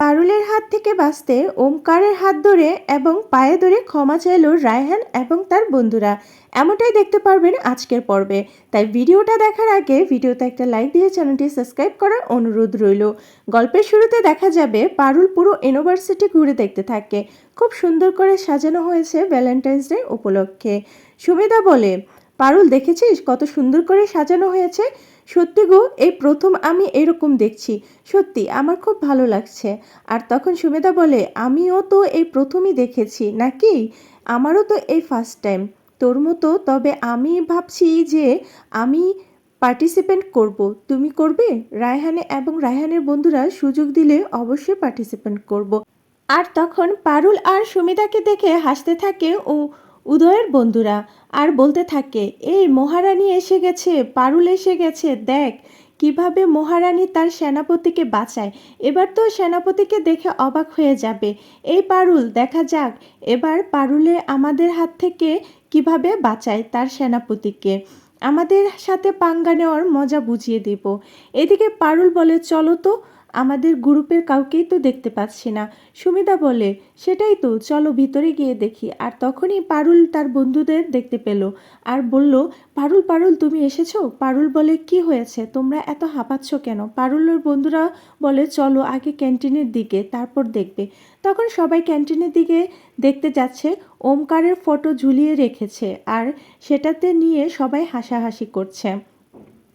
পারুলের হাত থেকে বাঁচতে ওমকারের হাত ধরে এবং পায়ে ধরে ক্ষমা চাইল রায়হান এবং তার বন্ধুরা। এমনটাই দেখতে পারবেন আজকের পর্বে। তাই ভিডিওটা দেখার আগে ভিডিওতে একটা লাইক দিয়ে চ্যানেলটি সাবস্ক্রাইব করার অনুরোধ রইল। গল্পের শুরুতে দেখা যাবে পারুল পুরো ইউনিভার্সিটি ঘুরে দেখতে থাকে। খুব সুন্দর করে সাজানো হয়েছে ভ্যালেন্টাইন্স ডে উপলক্ষে। সুমেধা বলে, পারুল, দেখেছিস কত সুন্দর করে সাজানো হয়েছে? সত্যি গো, এই প্রথম আমি এরকম দেখছি। সত্যি, আমার খুব ভালো লাগছে। আর তখন সুমেধা বলে, আমিও তো এই প্রথমই দেখেছি, নাকি? আমারও তো এই ফার্স্ট টাইম তোর মতো, তবে আমি ভাবছি যে আমি পার্টিসিপেন্ট করব। তুমি করবে? রায়হানে এবং রায়হানের বন্ধুরা সুযোগ দিলে অবশ্যই পার্টিসিপেন্ট করব। আর তখন পারুল আর সুমিতাকে দেখে হাসতে থাকে ও উদয়ের বন্ধুরা। আর বলতে থাকে, এই মহারানী এসে গেছে, পারুল এসে গেছে, দেখ, কীভাবে মহারানী তার সেনাপতিকে বাঁচায়। এবার তো সেনাপতিকে দেখে অবাক হয়ে যাবে। এই পারুল, দেখা যাক, এবার পারুলে আমাদের হাত থেকে কীভাবে বাঁচায় তার সেনাপতিকে। আমাদের সাথে পাঙ্গা নেওয়ার মজা বুঝিয়ে দেব। এদিকে পারুল বলে, চলো তো আমাদের গ্রুপের কাউকেই তো দেখতে পাচ্ছি না। সুমিতা বলে, সেটাই তো, চলো ভিতরে গিয়ে দেখি। আর তখনই পারুল তার বন্ধুদের দেখতে পেল আর বলল, পারুল পারুল, তুমি এসেছ? পারুল বলে, কি হয়েছে? তোমরা এত হাঁপাচ্ছ কেন? পারুলের বন্ধুরা বলে, চলো আগে ক্যান্টিনের দিকে, তারপর দেখবে। তখন সবাই ক্যান্টিনের দিকে দেখতে যাচ্ছে, ওমকারের ফটো ঝুলিয়ে রেখেছে আর সেটাতে নিয়ে সবাই হাসাহাসি করছে।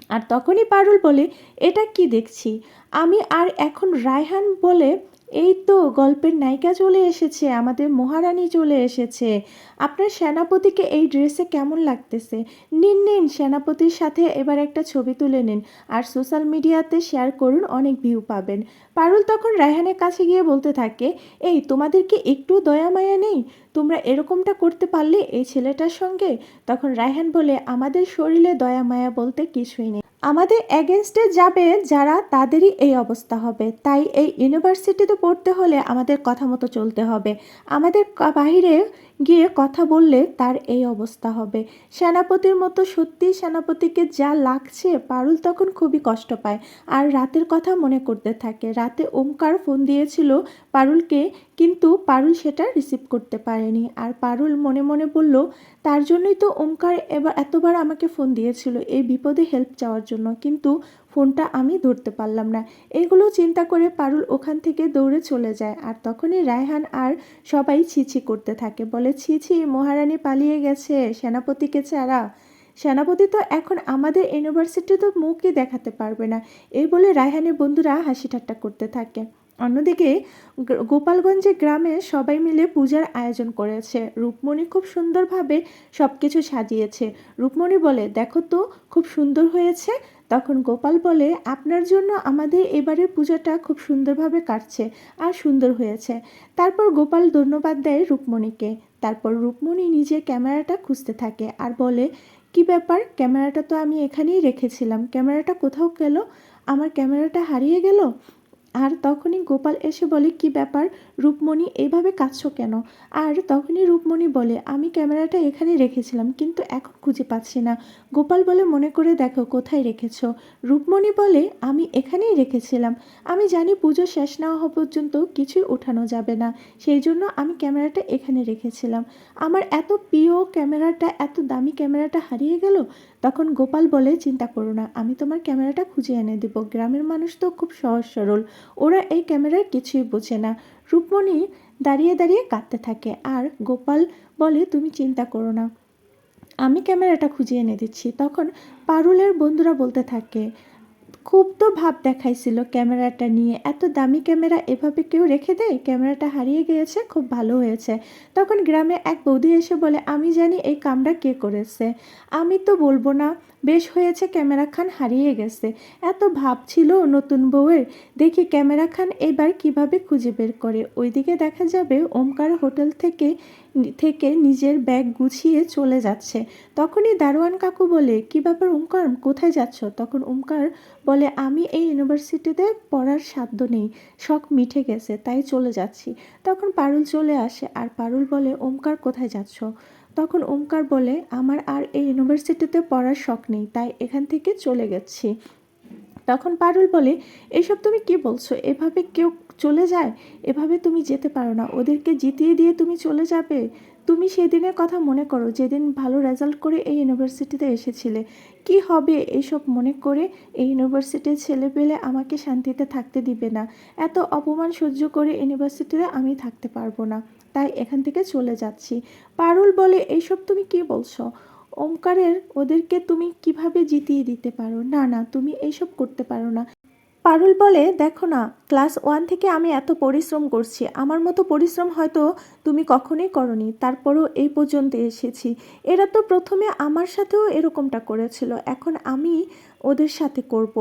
আর তখনই পারুল বলে এটা কি দেখছি? আমি আর এখন রায়হান বলে এই তো গল্পের নায়িকা চলে এসেছে, আমাদের মহারানী চলে এসেছে। আপনার সেনাপতিকে এই ড্রেসে কেমন লাগতেছে? নিন নিন, সেনাপতির সাথে এবার একটা ছবি তুলে নিন আর সোশ্যাল মিডিয়াতে শেয়ার করুন, অনেক ভিউ পাবেন। পারুল তখন রায়হানের কাছে গিয়ে বলতে থাকে, এই, তোমাদের কি একটু দয়া মায়া নেই? তোমরা এরকমটা করতে পারলে এই ছেলেটার সঙ্গে? তখন রায়হান বলে, আমাদের শরীরে দয়া মায়া বলতে কিছুই নেই। আমাদের এগেনস্টে যাবে যারা তাদেরই এই অবস্থা হবে। তাই এই ইউনিভার্সিটিতে পড়তে হলে আমাদের কথা মতো চলতে হবে। আমাদের বাহিরে গিয়ে কথা বললে তার এই অবস্থা হবে। সেনাপতির মতো সত্যি সেনাপতিকে যা লাগছে, পারুল তখন খুবই কষ্ট পায়। আর রাতের কথা মনে করতে থাকে। রাতে ওমকার ফোন দিয়েছিল পারুলকে, কিন্তু পারুল সেটা রিসিভ করতে পারেনি। আর পারুল মনে মনে বলল, তার জন্যই তো ওমকার এবার এতবার আমাকে ফোন দিয়েছিল। এই বিপদে হেল্প চাওয়ার জন্য। কিন্তু ফোনটা আমি ধরতে পারলাম না। এগুলো চিন্তা করে পারুল ওখান থেকে দৌড়ে চলে যায় আর তখনই রায়হান আর সবাই ছিছি করতে থাকে। বলে, ছি ছি, মহারানী পালিয়ে গেছে, সেনাপতিকে ছাড়া। সেনাপতি তো এখন আমাদের ইউনিভার্সিটি তো মুখই দেখাতে পারবে না। এই বলে রায়হানের বন্ধুরা হাসি ঠাট্টা করতে থাকে। অন্যদিকে গোপালগঞ্জে গ্রামে সবাই মিলে পূজার আয়োজন করেছে। রূপমণি খুব সুন্দরভাবে সব কিছু সাজিয়েছে। রূপমণি বলে, দেখো তো, খুব সুন্দর হয়েছে। তখন গোপাল বলে, আপনার জন্য আমাদের এবারের পূজাটা খুব সুন্দরভাবে কাটছে আর সুন্দর হয়েছে। তারপর গোপাল ধন্যবাদ দেয় রূপমণিকে। তারপর রূপমণি নিজে ক্যামেরাটা খুঁজতে থাকে আর বলে, কি ব্যাপার? ক্যামেরাটা তো আমি এখানেই রেখেছিলাম। ক্যামেরাটা কোথাও গেল? আমার ক্যামেরাটা হারিয়ে গেল? আর তখনই গোপাল এসে বলে, কি ব্যাপার? রূপমণি, এইভাবে কাঁদছো কেন? আর তখনই রূপমণি বলে, আমি ক্যামেরাটা এখানে রেখেছিলাম, কিন্তু এখন খুঁজে পাচ্ছি না। গোপাল বলে, মনে করে দেখো, কোথায় রেখেছো? রূপমণি বলে, আমি এখানেই রেখেছিলাম। আমি জানি পুজো শেষ না হওয়া পর্যন্ত কিছুই ওঠানো যাবে না। সেই জন্য আমি ক্যামেরাটা এখানে রেখেছিলাম। আমার এত প্রিয় ক্যামেরাটা, এত দামি ক্যামেরাটা হারিয়ে গেল? তখন গোপাল বলে, চিন্তা করো না, আমি তোমার ক্যামেরাটা খুঁজে এনে দেবো। গ্রামের মানুষ তো খুব সহজ সরল ওরা এই ক্যামেরার কিছুই বোঝে না। রূপমণি দাঁড়িয়ে দাঁড়িয়ে কাঁদতে থাকে। আর গোপাল বলে, তুমি চিন্তা করো না। আমি ক্যামেরাটা খুঁজে এনে দিচ্ছি। তখন পারুলের বন্ধুরা বলতে থাকে খুব তো ভাব দেখাইছিল ক্যামেরাটা নিয়ে। এত দামি ক্যামেরা এভাবে কেউ রেখে দেয়? ক্যামেরাটা হারিয়ে গিয়েছে, খুব ভালো হয়েছে। তখন গ্রামে এক বৌদি এসে বলে, আমি জানি এই কামরা কে করেছে। আমি তো বলব না বেশ হয়েছে, ক্যামেরা খান হারিয়ে গেছে। এত ভাব ছিল নতুন বউয়ের। দেখি ক্যামেরা খান এবার কীভাবে খুঁজে বের করে। ওইদিকে দেখা যাবে ওমকার হোটেল থেকে থেকে নিজের ব্যাগ গুছিয়ে চলে যাচ্ছে। তখনই দারোয়ান কাকু বলে, কি ব্যাপার ওমকার? কোথায় যাচ্ছ? তখন ওমকার বলে, আমি এই ইউনিভার্সিটিতে পড়ার সাধ্য নেই। শখ মিঠে গেছে, তাই চলে যাচ্ছি। তখন পারুল চলে আসে আর পারুল বলে, ওমকার, কোথায় যাচ্ছ? তখন ওমকার বলে, আমার আর এই ইউনিভার্সিটিতে পড়ার শখ নেই, তাই এখান থেকে চলে গেছি। তখন পারুল বলে, এসব তুমি কি বলছো? এভাবে কেউ চলে যায়? এভাবে তুমি যেতে পারো না। ওদেরকে জিতিয়ে দিয়ে তুমি চলে যাবে। তুমি সেদিনের কথা মনে করো, যেদিন ভালো রেজাল্ট করে এই ইউনিভার্সিটিতে এসেছিলে। কি হবে এইসব মনে করে এই ইউনিভার্সিটির ছেলে পেলে আমাকে শান্তিতে থাকতে দিবে না। এত অপমান সহ্য করে ইউনিভার্সিটিতে আমি থাকতে পারব না। তাই এখান থেকে চলে যাচ্ছি। পারুল বলে, এইসব তুমি কি বলছো? ওমকারের ওদেরকে তুমি কীভাবে জিতিয়ে দিতে পারো? না না, তুমি এইসব করতে পারো না। পারুল বলে, দেখো না, ক্লাস ওয়ান থেকে আমি এত পরিশ্রম করছি। আমার মতো পরিশ্রম হয়তো তুমি কখনোই করনি। তারপরও এই পর্যন্ত এসেছি। এরা তো প্রথমে আমার সাথেও এরকমটা করেছিল। এখন আমি ওদের সাথে করব।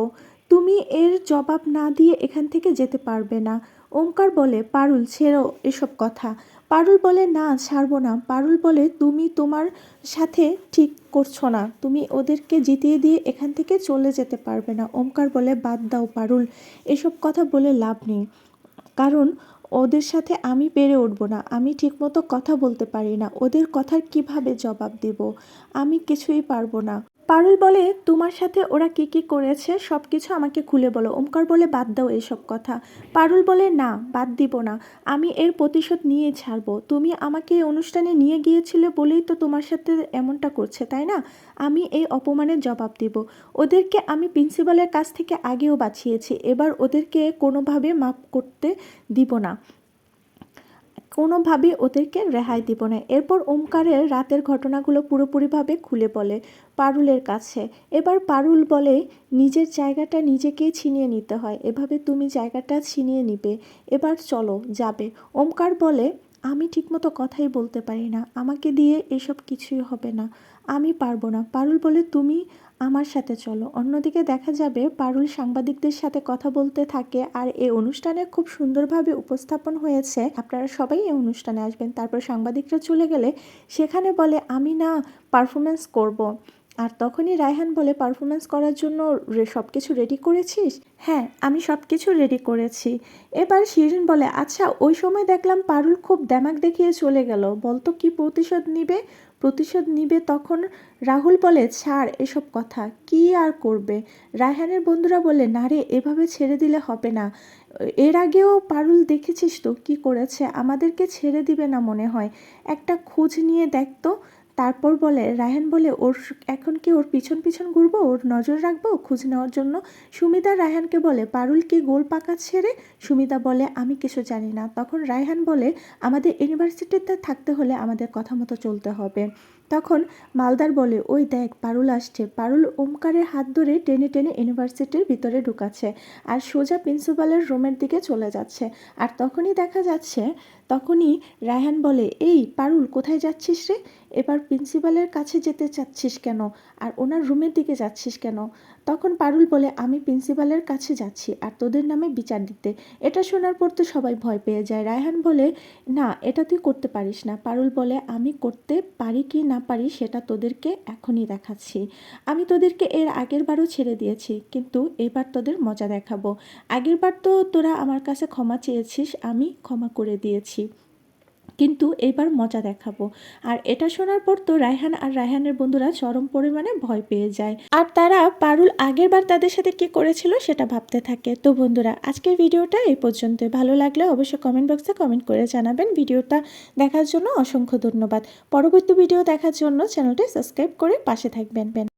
তুমি এর জবাব না দিয়ে এখান থেকে যেতে পারবে না। ওমকার বলে, পারুল, ছেড়ো এসব কথা। পারুল বলে, না, ছাড়বো না। পারুল বলে, তুমি তোমার সাথে ঠিক করছ না। তুমি ওদেরকে জিতিয়ে দিয়ে এখান থেকে চলে যেতে পারবে না। ওমকার বলে, বাদ দাও পারুল। এসব কথা বলে লাভ নেই। কারণ ওদের সাথে আমি পেরে উঠবো না। আমি ঠিকমতো কথা বলতে পারি না। ওদের কথার কীভাবে জবাব দেব? আমি কিছুই পারব না। পারুল বলে, তোমার সাথে ওরা কি কি করেছে সব কিছু আমাকে খুলে বলো। ওমকার বলে, বাদ দাও এইসব কথা। পারুল বলে, না, বাদ দিব না। আমি এর প্রতিশোধ নিয়ে ছাড়বো। তুমি আমাকে এই অনুষ্ঠানে নিয়ে গিয়েছিলে বলেই তো তোমার সাথে এমনটা করছে, তাই না? আমি এই অপমানের জবাব দিব। ওদেরকে আমি প্রিন্সিপালের কাছ থেকে আগেও বাঁচিয়েছি। এবার ওদেরকে কোনোভাবে মাপ করতে দিব না। কোনোভাবে ওদেরকে রেহাই দিব না। এরপর ওমকারের রাতের ঘটনাগুলো পুরোপুরিভাবে খুলে বলে। পারুলের কাছে। এবার পারুল বলে, নিজের জায়গাটা নিজেকেই ছিনিয়ে নিতে হয়। এভাবে তুমি জায়গাটা ছিনিয়ে নিবে। এবার চলো, যাবে। ওমকার বলে, আমি ঠিকমতো কথাই বলতে পারি না। আমাকে দিয়ে এসব কিছুই হবে না। আমি পারব না। পারুল বলে, তুমি আমার সাথে চলো। অন্যদিকে দেখা যাবে, পারুল সাংবাদিকদের সাথে কথা বলতে থাকে আর এই অনুষ্ঠানে খুব সুন্দরভাবে উপস্থাপন হয়েছে। আপনারা সবাই এই অনুষ্ঠানে আসবেন। তারপর সাংবাদিকরা চলে গেলে সেখানে বলে, আমি না পারফরমেন্স করব। আর তখনই রায়হান বলে পারফরমেন্স করার জন্য সব কিছু রেডি করেছিস? হ্যাঁ আমি সব কিছু রেডি করেছি। এবার শিরিন বলে আচ্ছা ওই সময় দেখলাম পারুল খুব দ্যামাক দেখিয়ে চলে গেল। বলতো কি প্রতিশোধ নিবে? প্রতিশোধ নিবে তখন রাহুল বলে, ছাড় এসব কথা, কি আর করবে? রায়হানের বন্ধুরা বলে, না রে, এভাবে ছেড়ে দিলে হবে না। এর আগেও পারুল দেখেছিস তো কি করেছে? আমাদেরকে ছেড়ে দিবে না মনে হয়। একটা খোঁজ নিয়ে দেখতো তারপর বলে, রায়হান বলে, ওর এখন কি ওর পিছন পিছন ঘুরবো? ওর নজর রাখব? খোঁজ নেওয়ার জন্য? সুমিতা রায়হানকে বলে, পারুল কি গোল পাকা ছেড়ে? সুমিতা বলে, আমি কিছু জানি না। তখন রায়হান বলে, আমাদের ইউনিভার্সিটিতে থাকতে হলে আমাদের কথা মতো চলতে হবে। তখন মালদার বলে, ওই দেখ, পারুল আসছে। পারুল ওমকারের হাত ধরে টেনে টেনে ইউনিভার্সিটির ভিতরে ঢুকাচ্ছে আর সোজা প্রিন্সিপালের রুমের দিকে চলে যাচ্ছে। আর তখনই দেখা যাচ্ছে, তখনই রায়হান বলে, এই, পারুল, কোথায় যাচ্ছিস রে? এবার প্রিন্সিপালের কাছে যেতে চাচ্ছিস কেন? আর ওনার রুমের দিকে যাচ্ছিস কেন? তখন পারুল বলে, আমি প্রিন্সিপালের কাছে যাচ্ছি আর তোদের নামে বিচার দিতে। এটা শোনার পর তো সবাই ভয় পেয়ে যায়। রায়হান বলে, না, এটা তুই করতে পারিস না। পারুল বলে, আমি করতে পারি কি না পারি, সেটা তোদেরকে এখনই দেখাচ্ছি। আমি তোদেরকে এর আগের বারও ছেড়ে দিয়েছি, কিন্তু এবার তোদের মজা দেখাবো। আগের বার তো তোরা আমার কাছে ক্ষমা চেয়েছিস, আমি ক্ষমা করে দিয়েছি। কিন্তু এবার মজা দেখাবো। আর এটা শোনার পর তো রায়হান আর রায়হানের বন্ধুরা চরম পরিমাণে ভয় পেয়ে যায়। আর তারা পারুল আগের বার তাদের সাথে কি করেছিল সেটা ভাবতে থাকে। তো বন্ধুরা, আজকের ভিডিওটা এই পর্যন্ত ভালো লাগলে অবশ্যই কমেন্ট বক্সে কমেন্ট করে জানাবেন। ভিডিওটা দেখার জন্য অসংখ্য ধন্যবাদ। পরবর্তী ভিডিও দেখার জন্য চ্যানেলটি সাবস্ক্রাইব করে পাশে থাকবেন।